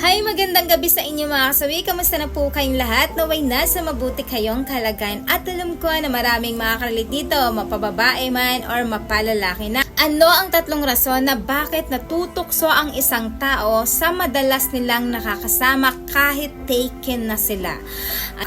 Hi, magandang gabi sa inyo mga kasawi. Kamusta na po kayong lahat? Naway nasa mabuti kayong kalagayan. At alam ko na maraming makakalit dito, mapababae man or mapalalaki na. Ano ang tatlong rason na bakit natutukso ang isang tao sa madalas nilang nakakasama kahit taken na sila?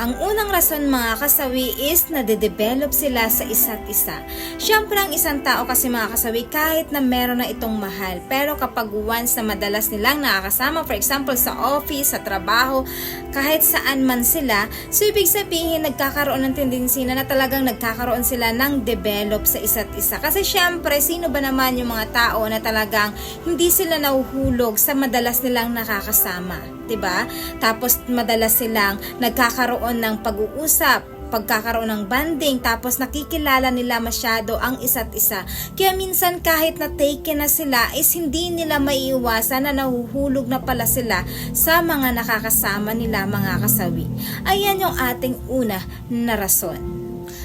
Ang unang rason mga kasawi is nade-develop sila sa isa't isa. Siyempre ang isang tao kasi mga kasawi kahit na meron na itong mahal pero kapag once na madalas nilang nakakasama for example sa office, sa trabaho, kahit saan man sila so ibig sabihin nagkakaroon ng tendency na, na talagang nagkakaroon sila ng develop sa isa't isa. Kasi siyempre sino ba naman yung mga tao na talagang hindi sila nahuhulog sa madalas nilang nakakasama, 'di ba? Tapos madalas silang nagkakaroon ng pag-uusap, pagkakaroon ng banding tapos nakikilala nila masyado ang isa't isa. Kaya minsan kahit na taken na sila is hindi nila maiiwasan na nahuhulog na pala sila sa mga nakakasama nila mga kasawi. Ayan yung ating una na rason.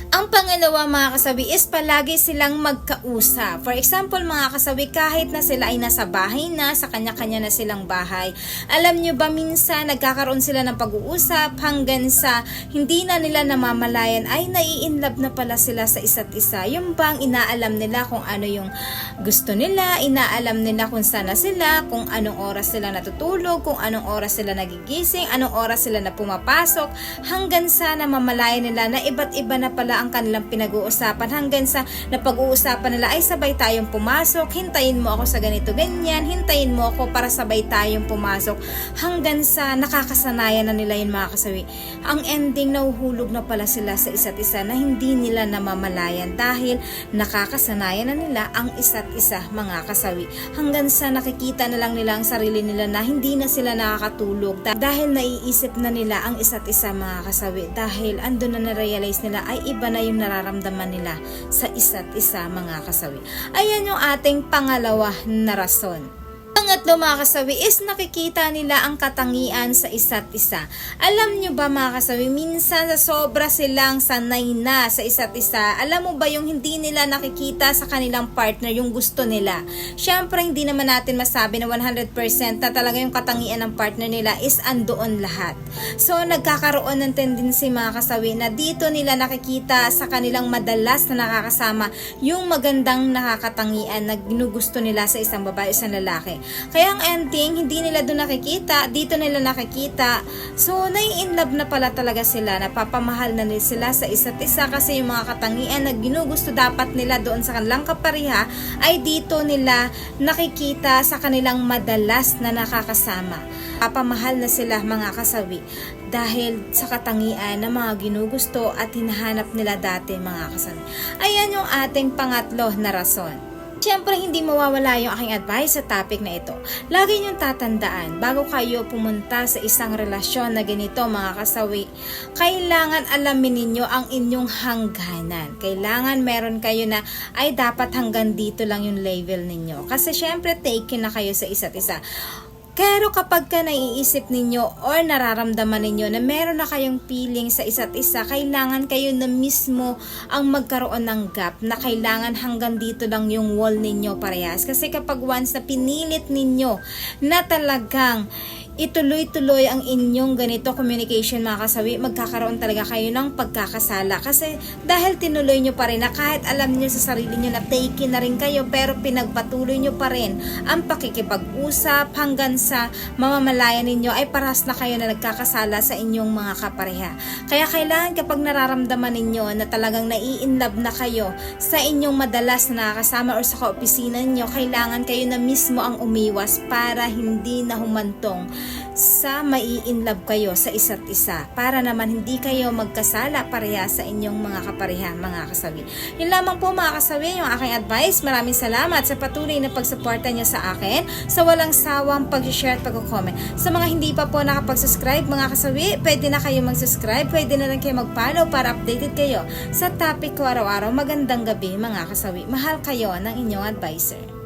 Ang pangalawa mga kasawi is palagi silang magkausap. For example mga kasawi kahit na sila ay nasa bahay na, sa kanya-kanya na silang bahay. Alam nyo ba minsan nagkakaroon sila ng pag-uusap hanggang sa hindi na nila namamalayan ay nai-inlove na pala sila sa isa't isa. Yung bang inaalam nila kung ano yung gusto nila, inaalam nila kung sana sila, kung anong oras sila natutulog, kung anong oras sila nagigising, anong oras sila na pumapasok, hanggang sa namamalayan nila na iba't iba na pala ang kanilang pinag-uusapan. Hanggang sa napag-uusapan nila ay sabay tayong pumasok, hintayin mo ako sa ganito ganyan, hintayin mo ako para sabay tayong pumasok. Hanggang sa nakakasanayan na nila yung mga kasawi. Ang ending nahuhulog na pala sila sa isa't isa na hindi nila namamalayan dahil nakakasanayan na nila ang isa't isa mga kasawi. Hanggang sa nakikita na lang nila ang sarili nila na hindi na sila nakakatulog dahil naiisip na nila ang isa't isa mga kasawi. Dahil andun na na-realize nila ay iba na yung nararamdaman nila sa isa't isa mga kasawi. Ayan yung ating pangalawa na rason. Pangatlo mga kasawi is nakikita nila ang katangian sa isa't isa. Alam nyo ba mga kasawi, minsan sa sobra silang sanay na sa isa't isa. Alam mo ba yung hindi nila nakikita sa kanilang partner yung gusto nila? Siyempre hindi naman natin masabi na 100% na talaga yung katangian ng partner nila is andoon lahat. So nagkakaroon ng tendency mga kasawi na dito nila nakikita sa kanilang madalas na nakakasama yung magandang nakakatangian na ginugusto nila sa isang babae isang lalaki. Kaya ang ending, hindi nila doon nakikita, dito nila nakikita. So, nai-in love na pala talaga sila, napapamahal na nila sila sa isa't isa kasi yung mga katangian na ginugusto dapat nila doon sa kanilang kapariha ay dito nila nakikita sa kanilang madalas na nakakasama. Papamahal na sila mga kasawi dahil sa katangian ng mga ginugusto at hinahanap nila dati mga kasawi. Ayan yung ating pangatlo na rason. Siyempre, hindi mawawala yung aking advice sa topic na ito. Lagi niyong tatandaan, bago kayo pumunta sa isang relasyon na ganito mga kasawi, kailangan alamin ninyo ang inyong hangganan. Kailangan meron kayo na, ay dapat hanggang dito lang yung level ninyo. Kasi siyempre, taken na kayo sa isa't isa. Pero kapag ka naiisip ninyo or nararamdaman ninyo na meron na kayong feeling sa isa't isa, kailangan kayo na mismo ang magkaroon ng gap na kailangan hanggang dito lang yung wall ninyo parehas. Kasi kapag once na pinilit ninyo na talagang ituloy-tuloy ang inyong ganito communication mga kasawi, magkakaroon talaga kayo ng pagkakasala. Kasi dahil tinuloy nyo pa rin na kahit alam nyo sa sarili nyo na taken na rin kayo, pero pinagpatuloy nyo pa rin ang pakikipag-usap hanggang sa mamamalayan ninyo ay paras na kayo na nagkakasala sa inyong mga kapareha. Kaya kailangan kapag nararamdaman ninyo na talagang nai-inlove na kayo sa inyong madalas na nakakasama or sa kaopisina ninyo, kailangan kayo na mismo ang umiwas para hindi na humantong sa mai-inlove kayo sa isa't isa para naman hindi kayo magkasala pareha sa inyong mga kapareha, mga kasawi. Yun lamang po mga kasawi, yung aking advice. Maraming salamat sa patuloy na pagsuporta niya sa akin sa walang sawang pag-share at pag-comment. Sa mga hindi pa po nakapag-subscribe mga kasawi, pwede na kayo mag-subscribe, pwede na rin kayo mag-follow para updated kayo sa topic ko araw-araw. Magandang gabi mga kasawi. Mahal kayo ng inyong advisor.